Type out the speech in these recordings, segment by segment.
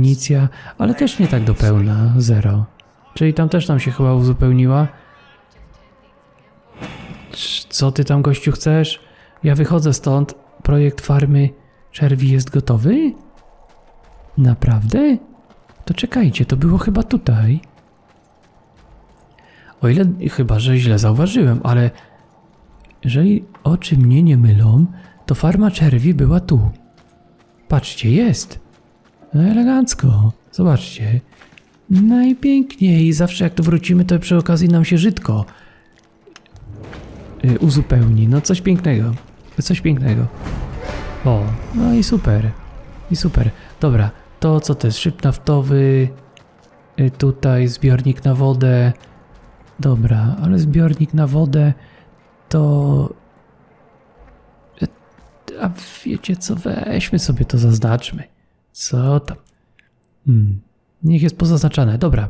amunicja, ale też nie tak do pełna, zero. Czyli tam też nam się chyba uzupełniła. Co ty tam, gościu, chcesz? Ja wychodzę stąd. Projekt farmy czerwi jest gotowy? Naprawdę? To czekajcie, to było chyba tutaj. O ile chyba, że źle zauważyłem, ale jeżeli oczy mnie nie mylą, to farma czerwi była tu. Patrzcie, jest. No elegancko. Zobaczcie. Najpiękniej. Zawsze jak tu wrócimy, to przy okazji nam się żydko y, uzupełni. No coś pięknego. Coś pięknego. O, no i super. I super. Dobra, to co to jest? Szyb naftowy. y, Tutaj zbiornik na wodę. Dobra, ale zbiornik na wodę to... y, A wiecie co, weźmy sobie to zaznaczmy. Co tam? Hmm. Niech jest pozaznaczane. Dobra.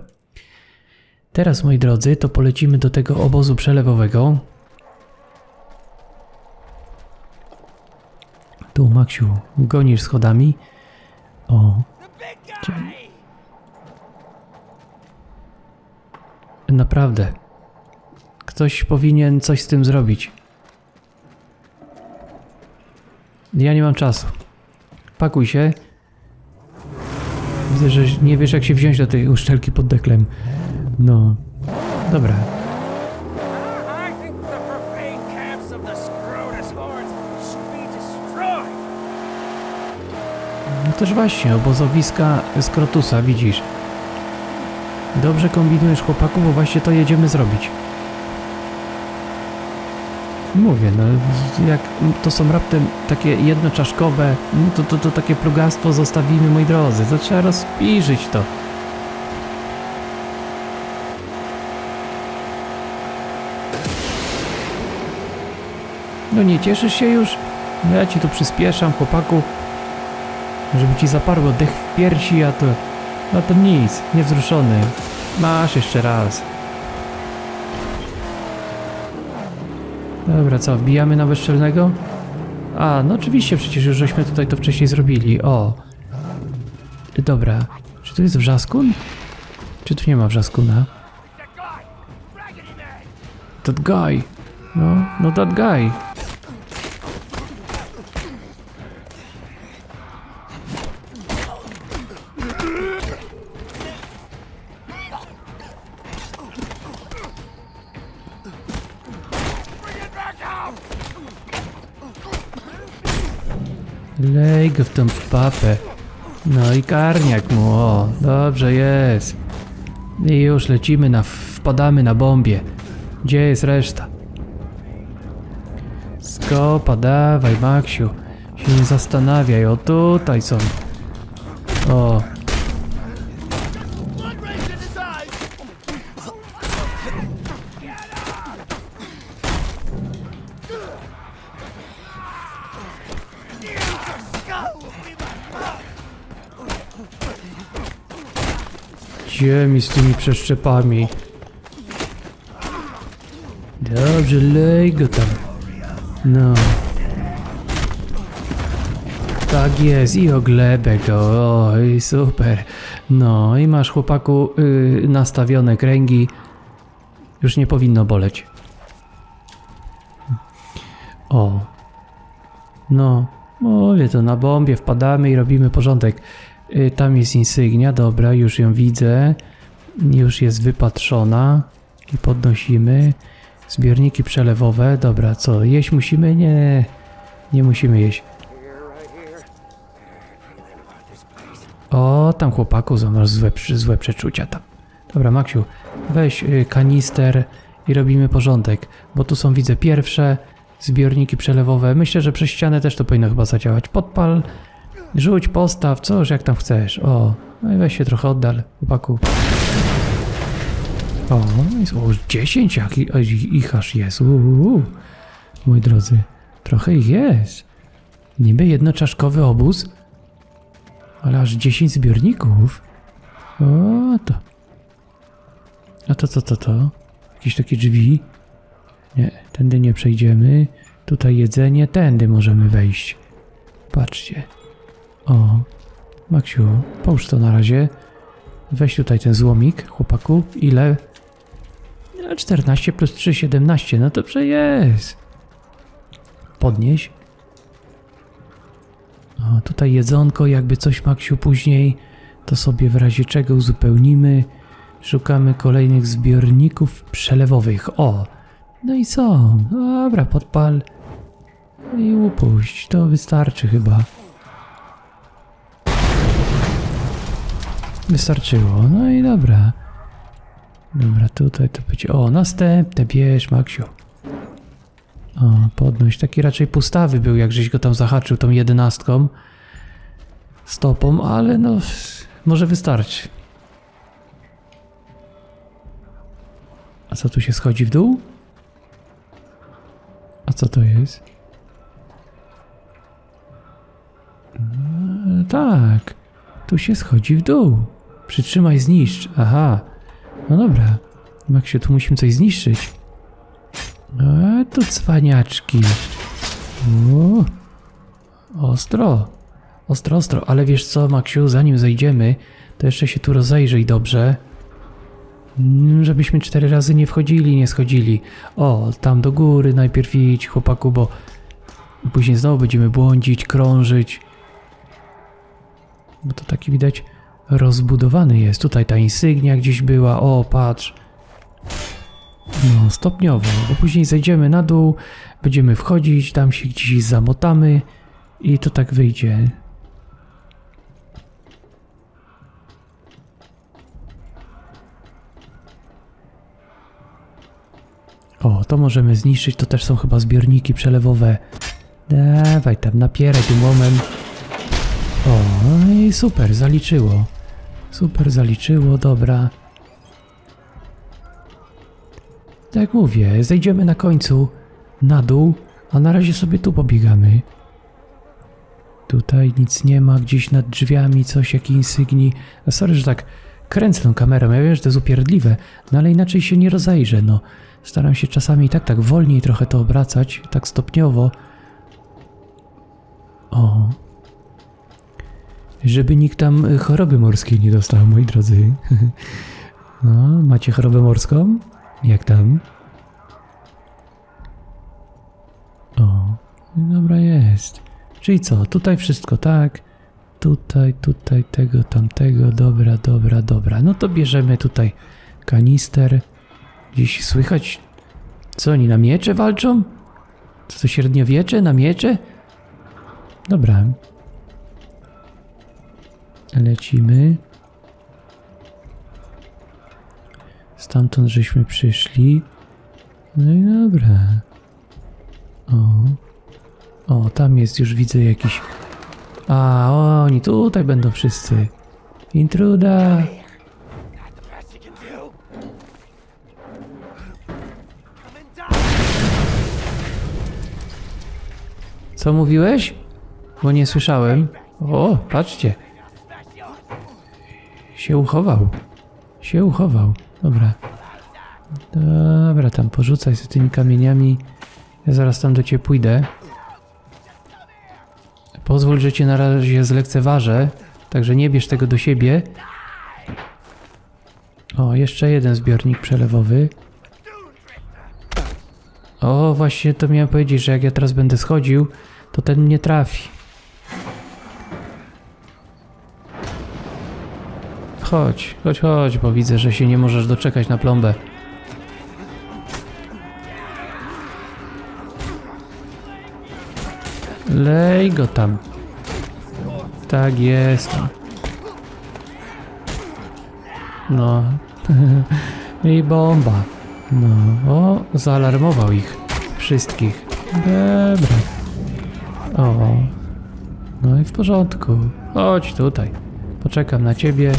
Teraz, moi drodzy, to polecimy do tego obozu przelewowego. Tu, Maksiu, gonisz schodami. O. Naprawdę. Ktoś powinien coś z tym zrobić. Ja nie mam czasu. Pakuj się. Widzę, że nie wiesz jak się wziąć do tej uszczelki pod deklem. No. Dobra. No też właśnie, obozowiska Skrotusa, widzisz. Dobrze kombinujesz chłopaku, bo właśnie to jedziemy zrobić. Mówię, no jak to są raptem takie jednoczaszkowe, no to, to, to takie plugastwo zostawimy, moi drodzy. To trzeba rozpiżyć to. No nie cieszysz się już? No ja ci tu przyspieszam, chłopaku. Żeby ci zaparło dech w piersi, a to... No to nic, niewzruszony. Masz jeszcze raz. Dobra, co, wbijamy na bezczelnego? A, no oczywiście, przecież już żeśmy tutaj to wcześniej zrobili. O. Dobra. Czy tu jest wrzaskun? Czy tu nie ma wrzaskuna? That guy! No, no that guy. W tą papę. No i karniak mu, o, dobrze jest. I już lecimy na, wpadamy na bombie. Gdzie jest reszta? Skopa, dawaj Maksiu. Się nie zastanawiaj, o tutaj są. O, ziemi z tymi przeszczepami. Dobrze, lej go tam. No. Tak jest, i oglebę go, oj, super. No, i masz chłopaku y, nastawione kręgi. Już nie powinno boleć. O. No, mówię to na bombie, wpadamy i robimy porządek. Y, Tam jest insygnia, dobra, już ją widzę. Już jest wypatrzona. I podnosimy. Zbiorniki przelewowe, dobra, co, jeść musimy? Nie, nie musimy jeść. O, tam chłopaku, masz złe, złe przeczucia tam. Dobra, Maksiu, weź y, kanister i robimy porządek, bo tu są, widzę, pierwsze zbiorniki przelewowe. Myślę, że przez ścianę też to powinno chyba zadziałać. Podpal, rzuć, postaw, coż jak tam chcesz. O, no i weź się trochę oddal, chłopaku. O, jest, o 10 jak i- i- ich aż jest. Uuu, moi drodzy, trochę ich jest. Niby jednoczaszkowy obóz, ale aż 10 zbiorników. O, to. A to, to, to, to. Jakieś takie drzwi. Nie, tędy nie przejdziemy. Tutaj jedzenie, tędy możemy wejść. Patrzcie. O, Maksiu, połóż to na razie. Weź tutaj ten złomik, chłopaku. Ile? No, 14 plus 3, 17. No dobrze jest. Podnieś. O, tutaj jedzonko, jakby coś Maksiu później, to sobie w razie czego uzupełnimy. Szukamy kolejnych zbiorników przelewowych. O, no i co? Dobra, podpal i upuść. To wystarczy chyba. Wystarczyło. No i dobra. Dobra, tutaj to będzie. O, następne bierz, Maksiu. O, podnoś. Taki raczej pustawy był, jak żeś go tam zahaczył tą jedenastką. Stopą, ale no. Może wystarczy. A co tu się schodzi w dół? A co to jest? E, tak. Tu się schodzi w dół. Przytrzymaj, zniszcz. Aha. No dobra. Maksiu, tu musimy coś zniszczyć. A tu cwaniaczki. O, ostro. Ostro, ostro. Ale wiesz co, Maksiu, zanim zejdziemy, to jeszcze się tu rozejrzyj dobrze. Mm, Żebyśmy cztery razy nie wchodzili, nie schodzili. O, tam do góry najpierw idź, chłopaku, bo później znowu będziemy błądzić, krążyć. Bo to taki widać rozbudowany jest. Tutaj ta insygnia gdzieś była. O, patrz. No, stopniowo, bo później zejdziemy na dół, będziemy wchodzić, tam się gdzieś zamotamy i to tak wyjdzie. O, to możemy zniszczyć, to też są chyba zbiorniki przelewowe. Dawaj tam, napieraj tym łomem. O, no i super, zaliczyło. Super, zaliczyło, dobra. Tak jak mówię, zejdziemy na końcu na dół, a na razie sobie tu pobiegamy. Tutaj nic nie ma, gdzieś nad drzwiami coś, jak insygni. Sorry, że tak kręcę tą kamerą, ja wiem, że to jest upierdliwe, no ale inaczej się nie rozejrzę, no. Staram się czasami tak, tak wolniej trochę to obracać, tak stopniowo. O. Żeby nikt tam y, choroby morskiej nie dostał, moi drodzy. No, macie chorobę morską? Jak tam? O, dobra jest. Czyli co, tutaj wszystko tak, tutaj, tutaj, tego, tamtego, dobra, dobra, dobra. No to bierzemy tutaj kanister. Gdzieś słychać, co oni na miecze walczą? Co to średniowiecze na miecze? Dobra. Lecimy. Stamtąd żeśmy przyszli. No i dobra. O. O, tam jest już widzę jakiś. A, oni tutaj będą wszyscy. Intruda. Co mówiłeś? Bo nie słyszałem. O, patrzcie. Się uchował. Się uchował. Dobra. Dobra, tam porzucaj z tymi kamieniami. Ja zaraz tam do ciebie pójdę. Pozwól, że cię na razie zlekceważę. Także nie bierz tego do siebie. O, jeszcze jeden zbiornik przelewowy. O, właśnie to miałem powiedzieć, że jak ja teraz będę schodził, to ten mnie trafi. Chodź, chodź, chodź, bo widzę, że się nie możesz doczekać na plombę. Lej go tam. Tak jest. No. I bomba. No. O, zaalarmował ich. Wszystkich. Dobra. O. No i w porządku. Chodź tutaj. Poczekam na ciebie.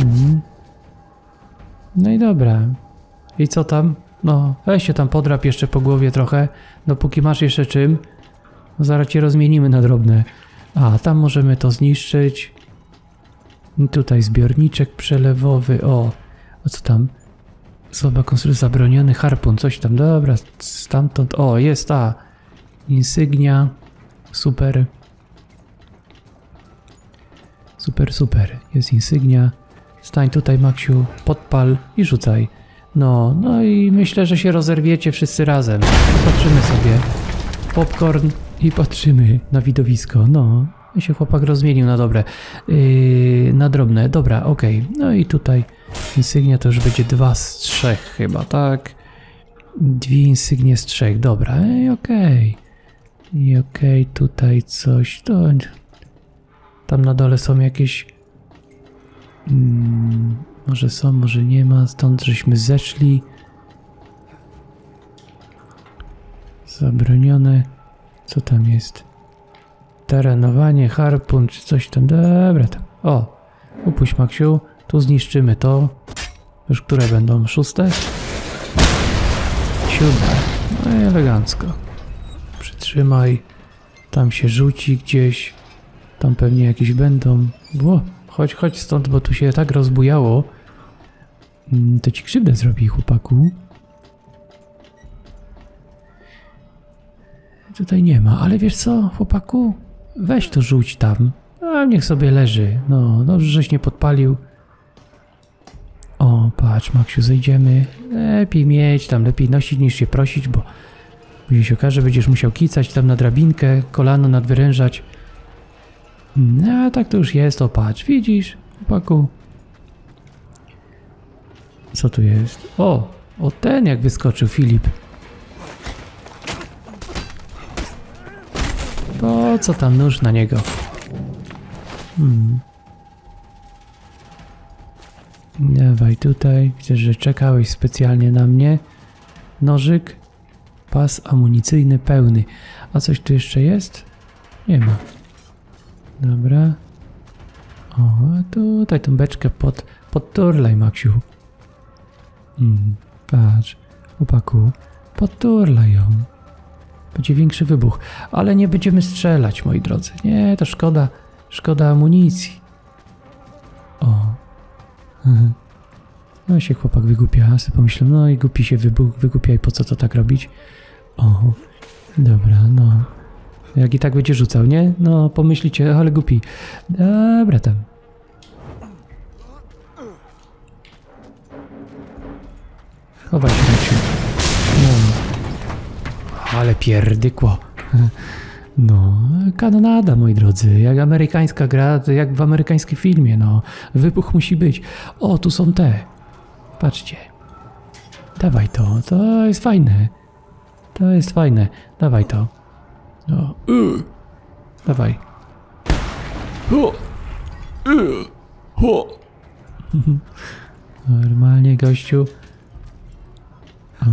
Mhm. No i dobra. I co tam? No, weź się tam podrap jeszcze po głowie trochę, dopóki masz jeszcze czym. No zaraz cię rozmienimy na drobne. A, tam możemy to zniszczyć. I tutaj zbiorniczek przelewowy. O, a co tam? Słaba konstrukcja, zabroniony harpun, coś tam. Dobra, stamtąd. O, jest ta insygnia. Super. Super, super. Jest insygnia. Stań tutaj, Maksiu, podpal i rzucaj. No, no i myślę, że się rozerwiecie wszyscy razem. Patrzymy sobie. Popcorn i patrzymy na widowisko. No, się chłopak rozmienił na dobre. Yy, na drobne. Dobra, okej. No i tutaj insygnia to już będzie dwa z trzech chyba, tak? Dwie insygnie z trzech. Dobra, okej. I okej, tutaj coś. To... Tam na dole są jakieś. Mm, może są, może nie ma. Stąd żeśmy zeszli. Zabronione. Co tam jest? Terenowanie, harpun czy coś tam. Dobra tam. O, upuść Maksiu. Tu zniszczymy to. Już które będą? Szóste? Siódme. No i elegancko. Przytrzymaj. Tam się rzuci gdzieś. Tam pewnie jakieś będą. Bo, chodź, chodź stąd, bo tu się tak rozbujało. Mm, To ci krzywdę zrobi, chłopaku. Tutaj nie ma, ale wiesz co, chłopaku? Weź to rzuć tam. A niech sobie leży. No, dobrze, żeś nie podpalił. O, patrz, Maksiu, zejdziemy. Lepiej mieć tam, lepiej nosić niż się prosić, bo później się okaże, będziesz musiał kicać tam na drabinkę, kolano nadwyrężać. No, tak to już jest, o patrz, widzisz, chłopaku. Co tu jest? O, o ten jak wyskoczył Filip. Po co tam nóż na niego? Hmm. Dawaj tutaj. Widzę, że czekałeś specjalnie na mnie. Nożyk. Pas amunicyjny pełny. A coś tu jeszcze jest? Nie ma. Dobra. O, tutaj tą beczkę pod, podturlaj, Maksiu. Hmm, patrz. Chłopaku, podturlaj ją. Będzie większy wybuch. Ale nie będziemy strzelać, moi drodzy. Nie, to szkoda, szkoda amunicji. O. Mhm. No się chłopak wygłupia, sobie pomyślę, no i głupi się wybuch, wygłupia i po co to tak robić? O, dobra, no. Jak i tak będzie rzucał, nie? No, pomyślicie, ale głupi. Dobra tam. Chowaj się, Maciu. No. Ale pierdykło. No, kanonada, moi drodzy. Jak amerykańska gra, jak w amerykańskim filmie, no. Wybuch musi być. O, tu są te. Patrzcie. Dawaj to, to jest fajne. To jest fajne. Dawaj to. No. Y. Dawaj. Ho. Y. Ho. Normalnie, gościu. O.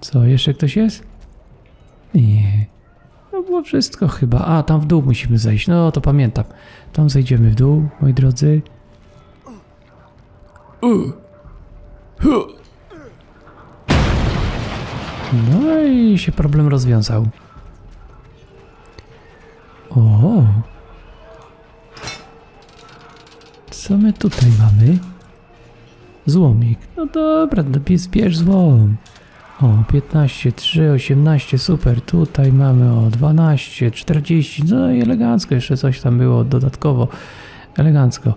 Co, jeszcze ktoś jest? Nie. No było wszystko chyba. A, tam w dół musimy zejść. No, to pamiętam. Tam zejdziemy w dół, moi drodzy. No i się problem rozwiązał. O! Co my tutaj mamy? Złomik. No dobra, no zbierz złom. O, 15, 3, 18, super. Tutaj mamy o 12, 40. No i elegancko, jeszcze coś tam było dodatkowo. Elegancko.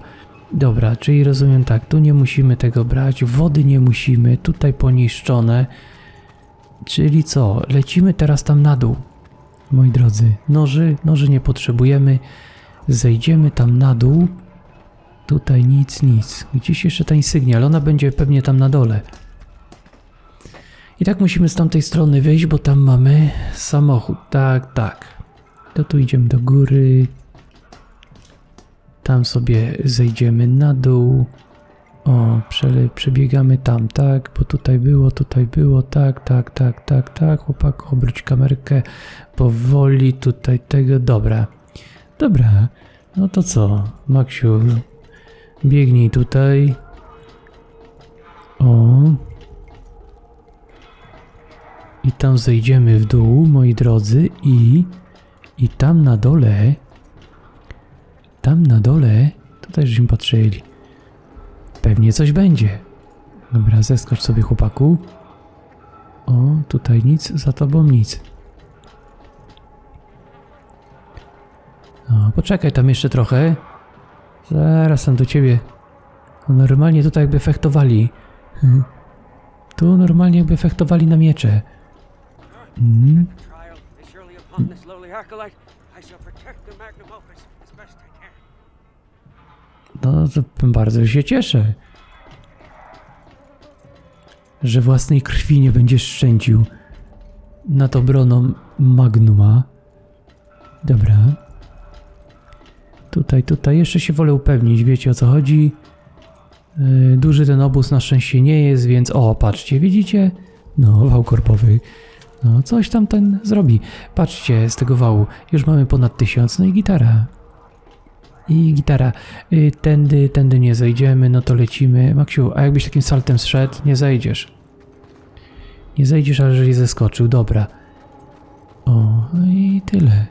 Dobra, czyli rozumiem tak, tu nie musimy tego brać, wody nie musimy, tutaj poniszczone. Czyli co, lecimy teraz tam na dół. Moi drodzy, noży, noży nie potrzebujemy. Zejdziemy tam na dół. Tutaj nic, nic. Gdzieś jeszcze ta insygnia, ale ona będzie pewnie tam na dole. I tak musimy z tamtej strony wyjść, bo tam mamy samochód. Tak, tak. To tu idziemy do góry. Tam sobie zejdziemy na dół. O, przebiegamy tam, tak, bo tutaj było, tutaj było, tak, tak, tak, tak, tak. Chłopaku, obróć kamerkę powoli, tutaj tego, dobra. Dobra, no to co, Maksiu, biegnij tutaj. O, i tam zejdziemy w dół, moi drodzy, i, i tam na dole, tam na dole, tutaj żeśmy patrzyli, Pewnie coś będzie. Dobra, zeskocz sobie chłopaku. O, tutaj nic, za tobą nic. O, poczekaj tam jeszcze trochę. Zaraz tam do ciebie. No, normalnie tutaj jakby fechtowali. Hmm. Tu normalnie jakby fechtowali na miecze. Mm. No, to bardzo się cieszę. Że własnej krwi nie będziesz szczędził nad obroną Magnuma. Dobra. Tutaj, tutaj jeszcze się wolę upewnić, wiecie o co chodzi. Yy, duży ten obóz na szczęście nie jest, więc o, patrzcie, widzicie? No, wał korpowy. No, coś tam ten zrobi. Patrzcie, z tego wału już mamy ponad tysiąc, no i gitara. I gitara. Y, tędy, tędy nie zejdziemy, no to lecimy. Maksiu, a jakbyś takim saltem zszedł, nie zejdziesz. Nie zejdziesz, ale jeżeli zeskoczył, dobra. O, no i tyle.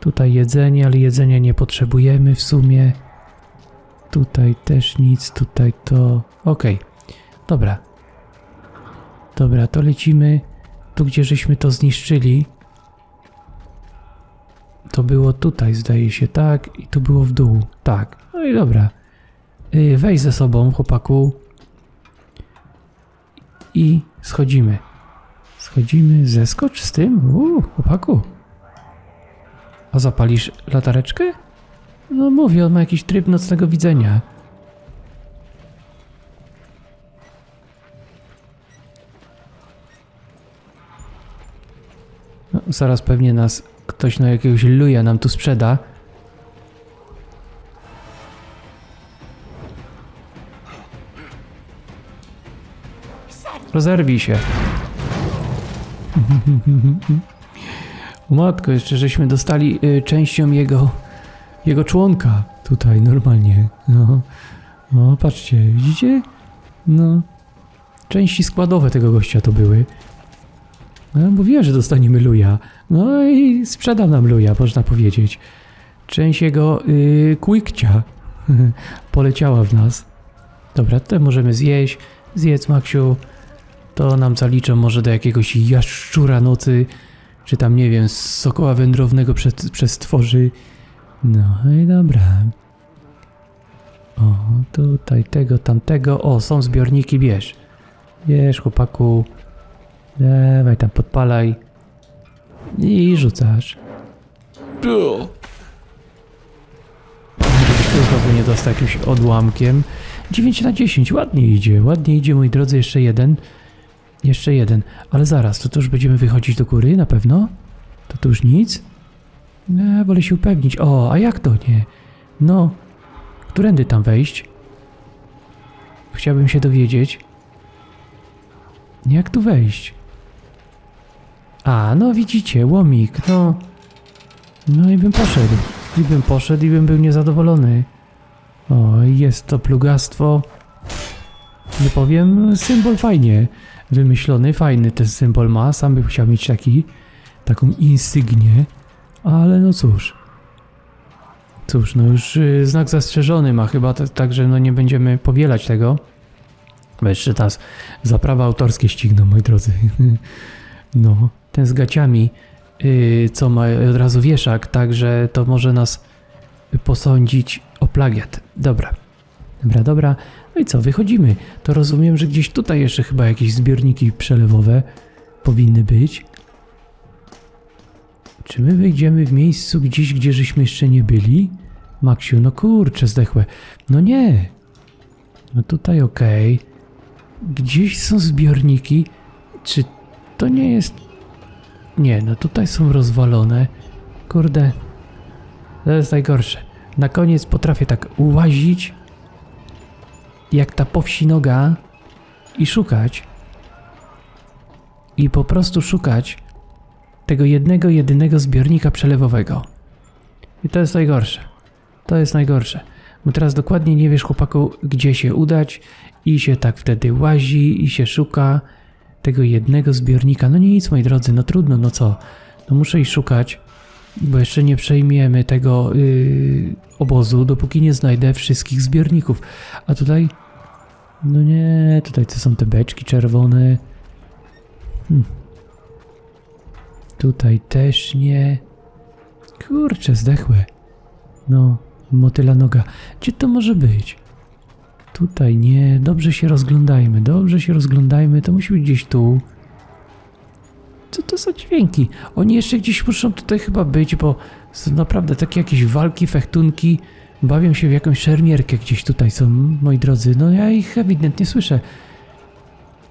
Tutaj jedzenie, ale jedzenia nie potrzebujemy w sumie. Tutaj też nic, tutaj to... Okej, dobra. Dobra, to lecimy tu, gdzie żeśmy to zniszczyli. To było tutaj, zdaje się, tak? I to było w dół, tak. No i dobra. Yy, weź ze sobą, chłopaku. I schodzimy. Schodzimy, zeskocz z tym. Uuu, chłopaku. A zapalisz latareczkę? No mówię, on ma jakiś tryb nocnego widzenia. No, zaraz pewnie nas ktoś na jakiegoś luja nam tu sprzeda. Rozerwij się. O matko, jeszcze żeśmy dostali y, częścią jego, jego członka tutaj normalnie. No, no, patrzcie, widzicie? No, części składowe tego gościa to były. No, mówiłem, że dostaniemy luja. No i sprzedał nam luja, można powiedzieć. Część jego yy, poleciała w nas. Dobra, to możemy zjeść. Zjedz, Maksiu. To nam zaliczą może do jakiegoś jaszczura nocy, czy tam, nie wiem, sokoła wędrownego przez, przez tworzy. No i dobra. O, tutaj tego, tamtego. O, są zbiorniki, bierz. Bierz, chłopaku. Dawaj tam, podpalaj. I rzucasz. By nie dostał jakimś odłamkiem. 9 na 10, ładnie idzie, ładnie idzie, moi drodzy, jeszcze jeden. Jeszcze jeden, ale zaraz, to, to już będziemy wychodzić do góry, na pewno? To tu już nic? Nie, wolę się upewnić. O, a jak to nie? No, którędy tam wejść? Chciałbym się dowiedzieć. Jak tu wejść? A, no widzicie, łomik, no. No i bym poszedł. I bym poszedł i bym był niezadowolony. O, jest to plugastwo. Nie powiem, symbol fajnie wymyślony, fajny ten symbol ma. Sam bym chciał mieć taki, taką insygnię, ale no cóż. Cóż, no już y, znak zastrzeżony ma chyba, także no nie będziemy powielać tego. Jeszcze teraz za prawa autorskie ścigną, moi drodzy. No, ten z gaciami, yy, co ma od razu wieszak, także to może nas posądzić o plagiat. Dobra, dobra, dobra. No i co, wychodzimy. To rozumiem, że gdzieś tutaj jeszcze chyba jakieś zbiorniki przelewowe powinny być. Czy my wyjdziemy w miejscu gdzieś, gdzie żeśmy jeszcze nie byli? Maksiu, no kurczę, zdechłe. No nie. No tutaj okej. Gdzieś są zbiorniki. Czy to nie jest... Nie, no tutaj są rozwalone. Kurde. To jest najgorsze. Na koniec potrafię tak ułazić jak ta powsinoga i szukać. I po prostu szukać tego jednego, jedynego zbiornika przelewowego. I to jest najgorsze. To jest najgorsze. Bo teraz dokładnie nie wiesz, chłopaku, gdzie się udać i się tak wtedy łazi i się szuka tego jednego zbiornika. No nic, moi drodzy, no trudno, no co? No muszę iść szukać, bo jeszcze nie przejmiemy tego yy, obozu, dopóki nie znajdę wszystkich zbiorników. A tutaj... No nie, tutaj to są te beczki czerwone. Hm. Tutaj też nie. Kurczę, zdechłe. No, motyla noga. Gdzie to może być? Tutaj nie. Dobrze się rozglądajmy, dobrze się rozglądajmy. To musi być gdzieś tu. Co to za dźwięki? Oni jeszcze gdzieś muszą tutaj chyba być, bo są naprawdę takie jakieś walki, fechtunki. Bawią się w jakąś szermierkę gdzieś tutaj są, moi drodzy. No ja ich ewidentnie słyszę.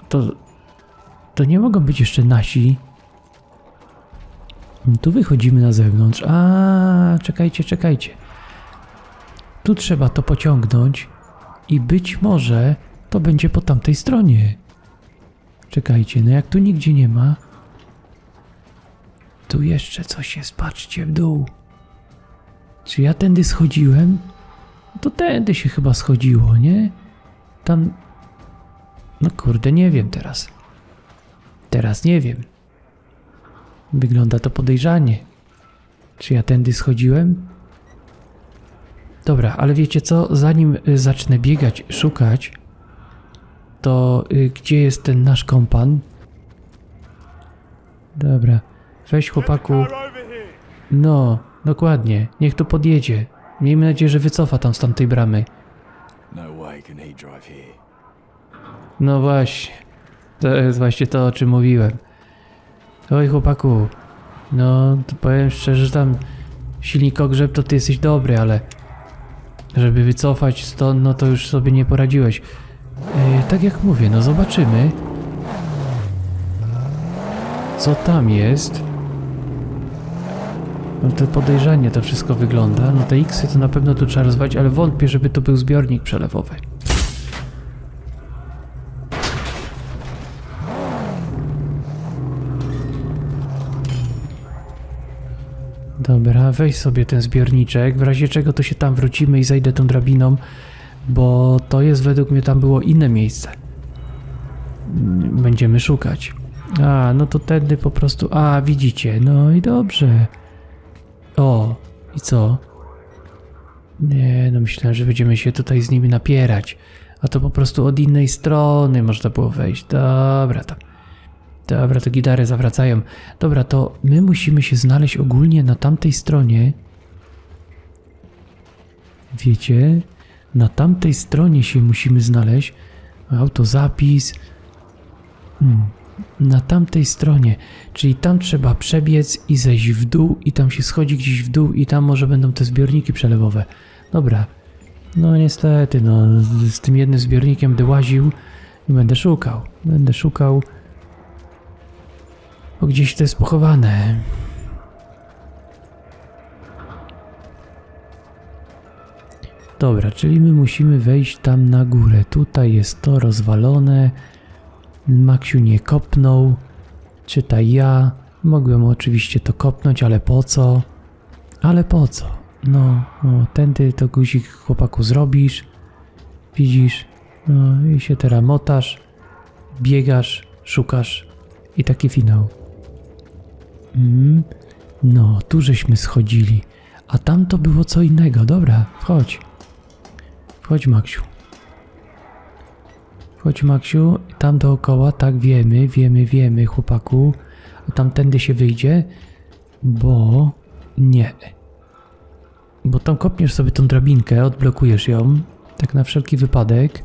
To... To nie mogą być jeszcze nasi. Tu wychodzimy na zewnątrz. A, czekajcie, czekajcie. Tu trzeba to pociągnąć i być może to będzie po tamtej stronie. Czekajcie, no jak tu nigdzie nie ma. Tu jeszcze coś jest, patrzcie w dół. Czy ja tędy schodziłem? To tędy się chyba schodziło, nie? Tam. No kurde, nie wiem teraz. Teraz nie wiem. Wygląda to podejrzanie. Czy ja tędy schodziłem? Dobra, ale wiecie co? Zanim y, zacznę biegać, szukać, to y, gdzie jest ten nasz kompan? Dobra, weź chłopaku. No, dokładnie. Niech tu podjedzie. Miejmy nadzieję, że wycofa tam z tamtej bramy. No. No właśnie. To jest właśnie to, o czym mówiłem. Oj, chłopaku. No, to powiem szczerze, że tam silnik ogrzeb to ty jesteś dobry, ale żeby wycofać stąd, no to już sobie nie poradziłeś. E, tak jak mówię, no zobaczymy. Co tam jest? No to podejrzanie to wszystko wygląda. No te X-y to na pewno tu trzeba rozwalić, ale wątpię, żeby to był zbiornik przelewowy. Dobra, weź sobie ten zbiorniczek, w razie czego to się tam wrócimy i zajdę tą drabiną, bo to jest według mnie tam było inne miejsce. Będziemy szukać. A, no to tędy po prostu. A, widzicie, no i dobrze. O, i co? Nie, no myślałem, że będziemy się tutaj z nimi napierać. A to po prostu od innej strony można było wejść. Dobra, tam. Dobra, to gitary zawracają. Dobra, to my musimy się znaleźć ogólnie na tamtej stronie. Wiecie? Na tamtej stronie się musimy znaleźć. Autozapis. Hmm. Na tamtej stronie. Czyli tam trzeba przebiec i zejść w dół i tam się schodzi gdzieś w dół i tam może będą te zbiorniki przelewowe. Dobra. No niestety, no z, tym jednym zbiornikiem będę łaził i będę szukał. Będę szukał. Bo gdzieś to jest pochowane. Dobra, czyli my musimy wejść tam na górę. Tutaj jest to rozwalone. Maksiu nie kopnął. Czytaj ja. Mogłem oczywiście to kopnąć, ale po co? Ale po co? No, no tędy to guzik chłopaku zrobisz. Widzisz? No i się teraz motasz, biegasz, szukasz i taki finał. Mm, no, tu żeśmy schodzili, a tam to było co innego. Dobra, wchodź. Wchodź, Maksiu. Wchodź, Maksiu. Tam dookoła, tak wiemy, wiemy, wiemy, chłopaku. A tamtędy się wyjdzie, bo nie. Bo tam kopniesz sobie tą drabinkę, odblokujesz ją, tak na wszelki wypadek.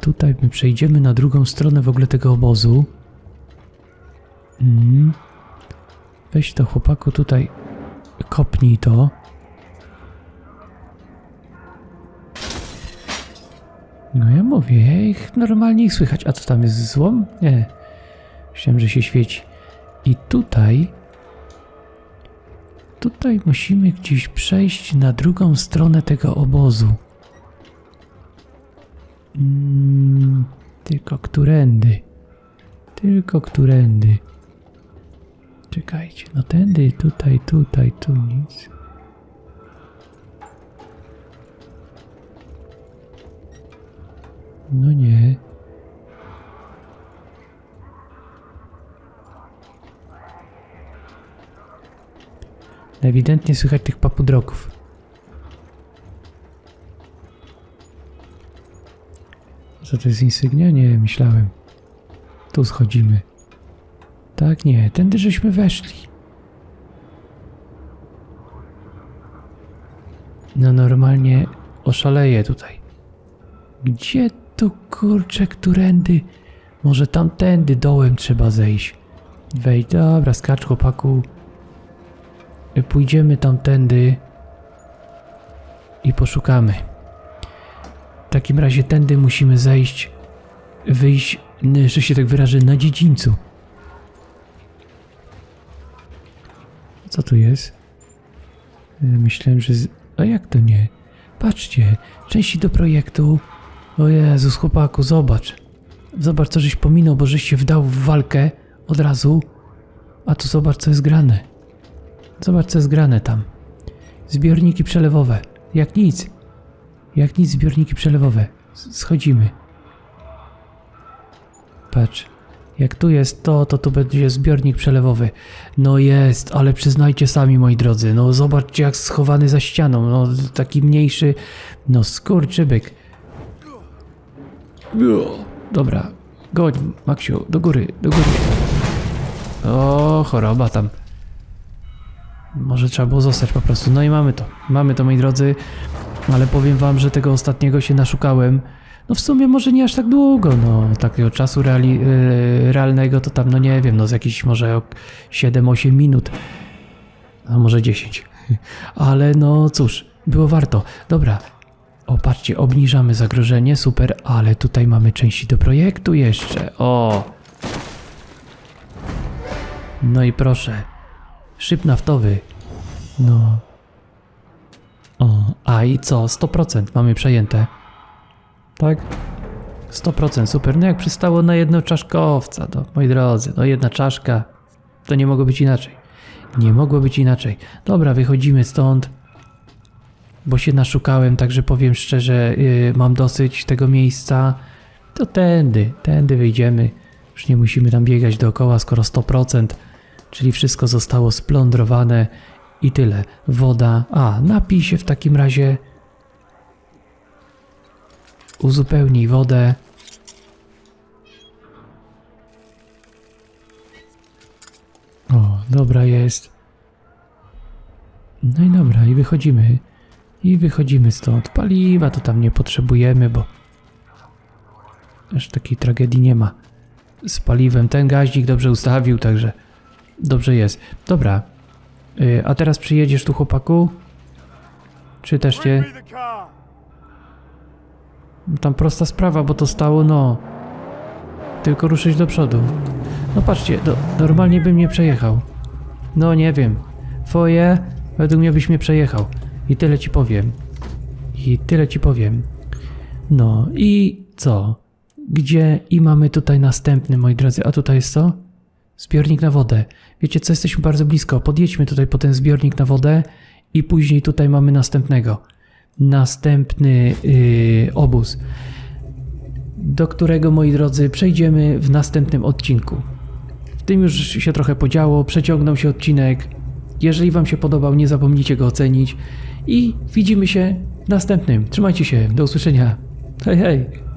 Tutaj my przejdziemy na drugą stronę w ogóle tego obozu. Mm. Weź to chłopaku tutaj, kopnij to. No ja mówię, ich normalnie ich słychać. A co tam jest złom? Nie. Myślałem, że się świeci. I tutaj Tutaj musimy gdzieś przejść na drugą stronę tego obozu. Mm, tylko którędy? Tylko którędy? Czekajcie, no tędy, tutaj, tutaj, tu nic. No nie. Ewidentnie słychać tych papudroków. Co to jest insygnia? Nie, myślałem. Tu schodzimy. Tak, nie, tędy żeśmy weszli. No normalnie oszaleję tutaj. Gdzie tu kurczę, którędy? Może tamtędy dołem trzeba zejść. Wejdź, dobra, skacz chłopaku. Pójdziemy tamtędy i poszukamy. W takim razie tędy musimy zejść, wyjść, że się tak wyrażę, na dziedzińcu. Co tu jest? Y, Myślałem, że. Z... A jak to nie? Patrzcie, części do projektu. O Jezus, chłopaku, zobacz. Zobacz, co żeś pominął, bo żeś się wdał w walkę od razu. A tu zobacz, co jest grane. Zobacz, co jest grane tam. Zbiorniki przelewowe. Jak nic. Jak nic, zbiorniki przelewowe. Schodzimy. Patrz. Jak tu jest to, to tu będzie zbiornik przelewowy. No jest, ale przyznajcie sami, moi drodzy. No zobaczcie, jak schowany za ścianą. No taki mniejszy. No skurczybyk. Dobra. Goń, Maksiu, do góry, do góry. O, choroba tam. Może trzeba było zostać po prostu. No i mamy to. Mamy to, moi drodzy. Ale powiem wam, że tego ostatniego się naszukałem. No w sumie może nie aż tak długo, no takiego czasu reali, yy, realnego to tam, no nie wiem, no z jakichś może ok- 7-8 minut, a może 10. Ale no cóż, było warto. Dobra, o patrzcie, obniżamy zagrożenie, super, ale tutaj mamy części do projektu jeszcze, o. No i proszę, szyb naftowy, no. O, a i co, 100% mamy przejęte. Tak? 100% super. No jak przystało na jedno czaszkowca, to moi drodzy, no jedna czaszka, to nie mogło być inaczej. Nie mogło być inaczej. Dobra, wychodzimy stąd, bo się naszukałem, także powiem szczerze, yy, mam dosyć tego miejsca. To tędy, tędy wyjdziemy. Już nie musimy tam biegać dookoła, skoro 100%, czyli wszystko zostało splądrowane i tyle. Woda. A, napij się w takim razie. Uzupełnij wodę. O, dobra jest. No i dobra, i wychodzimy. I wychodzimy stąd. Paliwa to tam nie potrzebujemy, bo aż takiej tragedii nie ma. Z paliwem ten gaździk dobrze ustawił, także dobrze jest. Dobra. Y, a teraz przyjedziesz tu, chłopaku? Czy też cię... Tam prosta sprawa, bo to stało, no. Tylko ruszyć do przodu. No patrzcie, do, normalnie bym nie przejechał. No nie wiem. Twoje, według mnie byś mnie przejechał. I tyle ci powiem. I tyle ci powiem. No i co? Gdzie i mamy tutaj następny, moi drodzy. A tutaj jest co? Zbiornik na wodę. Wiecie co, jesteśmy bardzo blisko. Podjedźmy tutaj po ten zbiornik na wodę i później tutaj mamy następnego. Następny yy, obóz, do którego, moi drodzy, przejdziemy w następnym odcinku. W tym już się trochę podziało, przeciągnął się odcinek. Jeżeli Wam się podobał, nie zapomnijcie go ocenić i widzimy się w następnym. Trzymajcie się, do usłyszenia. Hej, hej.